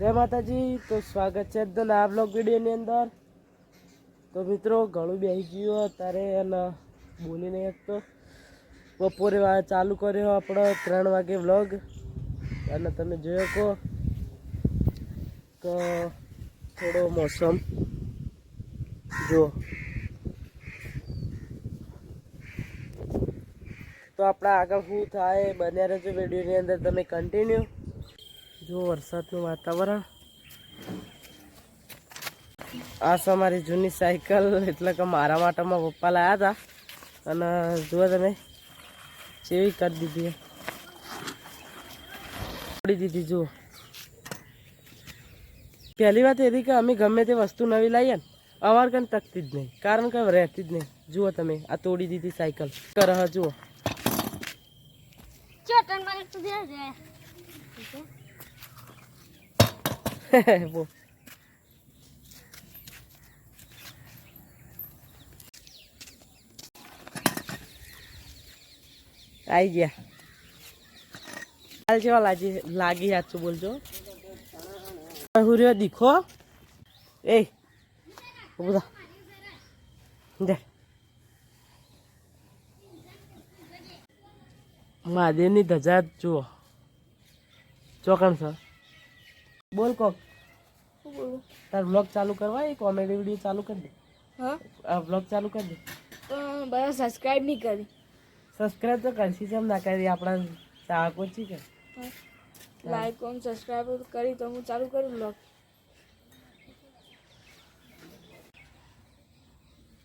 જય માતાજી, તો સ્વાગત છે એકદમ આ બ્લોગ વિડીયોની અંદર. તો મિત્રો, ઘણું બેસી ગયું અત્યારે અને બોલી નહીં શકતો બપોરે ચાલુ કર્યો આપણો ત્રણ વાગે વ્લોગ અને તમે જોયો કહો તો થોડો મોસમ. જુઓ તો આપણા આગળ શું થાય બન્યા રહેજો વિડીયોની અંદર. તમે કન્ટિન્યુ જો વરસાદનું વાતાવરણ. આ છે મારી જૂની સાયકલ, એટલે કે મારા માટેમાં પપ્પા લાવ્યા હતા. અને જુઓ તમે, ચેવી કરી દીધી તોડી દીધી, જુઓ. પહેલી વાત એવી કે અમે ગમે તે વસ્તુ નવી લાવીએ ને અમાર કંઈ તકતી જ નહીં. કારણ કે રહેતી જ નહીં. જુઓ તમે, આ તોડી દીધી સાયકલ. કર જુઓ. બો આઈ ગયા. હાલ જેવા લાગી લાગી સાચું બોલજો. હુર્યો દીખો. એ બધા દે મહાદેવની ધજા જુઓ. ચોકણ સર. બોલ કોક. તાર વ્લોગ ચાલુ કરવા એ કોમેડી વીડિયો ચાલુ કરી દે. હા? આ વ્લોગ ચાલુ કરી દે. તો બધા સબસ્ક્રાઇબ નહીં કરી. સબસ્ક્રાઈબ તો કરશી છે એમ ના કરી આપણા ચાહકો છે. કે લાઈક કોમ સબસ્ક્રાઇબ કરી તો હું ચાલુ કરું વ્લોગ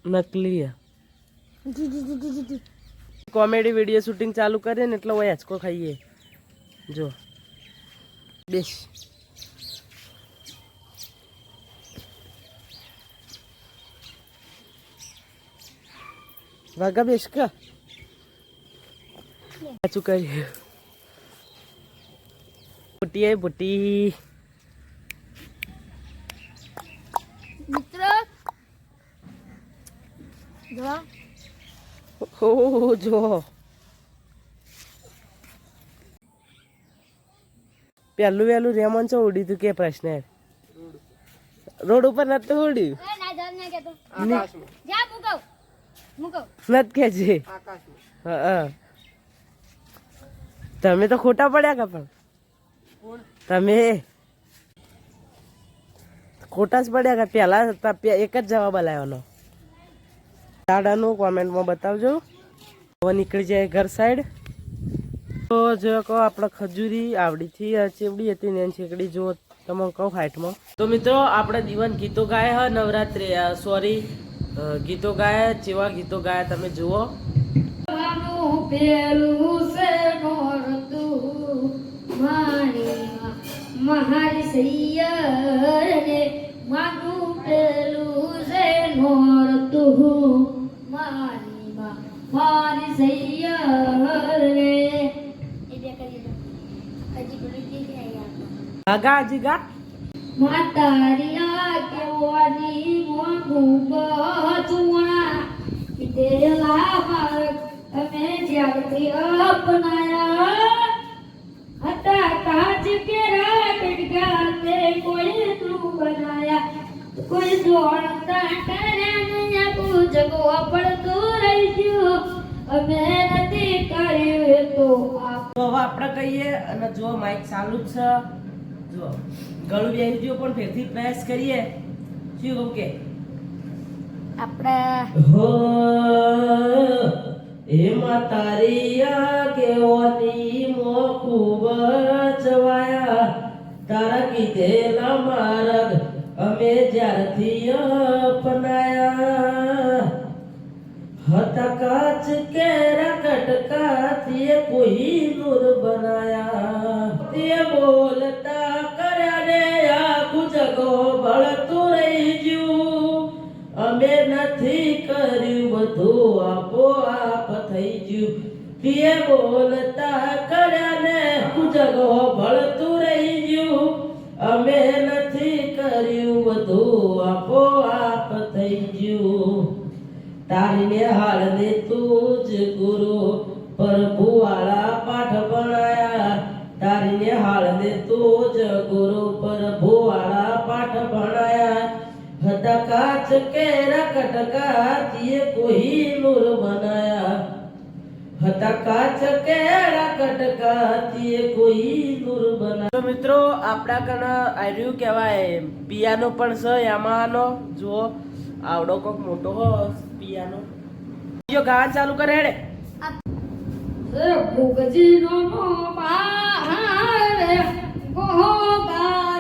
નકલી કોમેડી વીડિયો શૂટિંગ ચાલુ કરીએ ને એટલે ઓય હેચકો ખાઈએ. જો. બેસ. વાગા બેસ કા સાચું કરી બુટી આઈ બુટી મિત્ર જો હો જો પહેલું વહેલું રેમન છો ઉડી તું કે પ્રશ્ન રોડ ઉપર નતું ઉડ્યું? ના જાવ ના કેતો જા મુકો. મુકો નત કે છે? હા તમે તો ખોટા પડ્યા કા પણ? તમે ખોટા જ પડ્યા કા પહેલા એક જ જવાબ લાવવાનો દાડાનું કોમેન્ટમાં બતાવજો. હવે નીકળી જાય ઘર સાઈડ તો જો કહો આપણે ખજૂરી આવડીથી ચેવડી હતી ને છેકડી જો તમે કહો ફાઇટમાં તો મિત્રો આપણે દીવન ગીતો ગાયા હ નવરાત્રિ સોરી ગીતો ગાયા જેવા ગીતો ગાયા તમે જુઓ. મહારી સૈયર માનું પેલું છે નોરતું મારી મારી સૈયર હજી બોલી ગા. માતારિયા કેવાની મોંઘું બચુણા કીધેલા માર્ગ અમે જ્યારથી અપનાયા. હતા કાચ કે કટકા તે કોઈ તું કોઈ જોડતા કર્યા પૂજકો પડતું રહી અમે નથી કર્યું તો આપ આપણે કહીએ અને જો માઇક ચાલુ છે. જો ગળું બેસી ગયું પણ ફેરથી પ્રયાસ કરીએ. શું કહું કે? આપણે હો એમાં તારી આગેવાની મો ખૂબ જવાયા. તારા કીધેલા માર્ગ અમે જ્યારથી અપનાયા. હતા કાચ કેરા કટકાથી કોઈ નૂર બનાયા. તે જગો બળતું રહી અમે નથી કર્યું બધું આપો આપ થઈ ગયું તે બોલતા કર્યા ને હું જગો ભળતું રહી ગયું અમે નથી કર્યું બધું આપો આપ થઈ ગયું તારીને હાલને તું જ ગુરુ કટકા તીએ કોઈ નૂર બનાયા હતા કાચ કેળા કટકા તીએ કોઈ નૂર મિત્રો આપણા કણ આર્યું કહેવાય પિયાનો પણ છે યામાનો જુઓ આવડો કોક મોટો હો પિયાનો. જો ગાવા ચાલુ કરે હેડે. ભોગજીનો નો બહાર ગોગાજી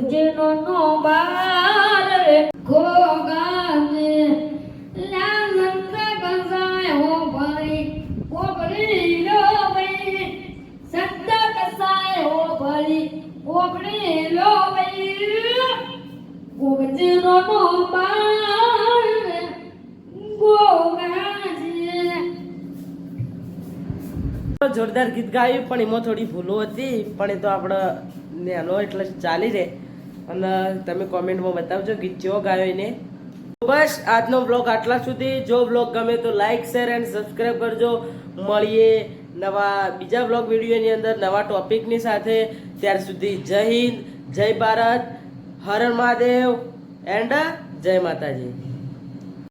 ગોગજીનો નો બાર રે ગોગાને લાલંત કસાયો ભાઈ હોબરી લો ભાઈ સંત કસાયો ભાઈ હોબરી લો ભાઈ ગોગજીનો નો બાર રે, ગોગાજી. જોરદાર ગીત ગાયું, પણ એમાં થોડી ભૂલો હતી, પણ એ તો આપણે નેનો એટલે ચાલી રહે. અને તમે કોમેન્ટમાં બતાવજો ગીત જો ગાયો એને. બસ, આજનો બ્લોગ આટલા સુધી. જો બ્લોગ ગમે તો લાઈક શેર એન્ડ સબસ્ક્રાઈબ કરજો. મળીએ નવા, બીજા બ્લોગ વિડીયોની અંદર, નવા ટોપિકની સાથે. ત્યાર સુધી જય હિન્દ, જય ભારત, હર મહાદેવ એન્ડ જય માતાજી.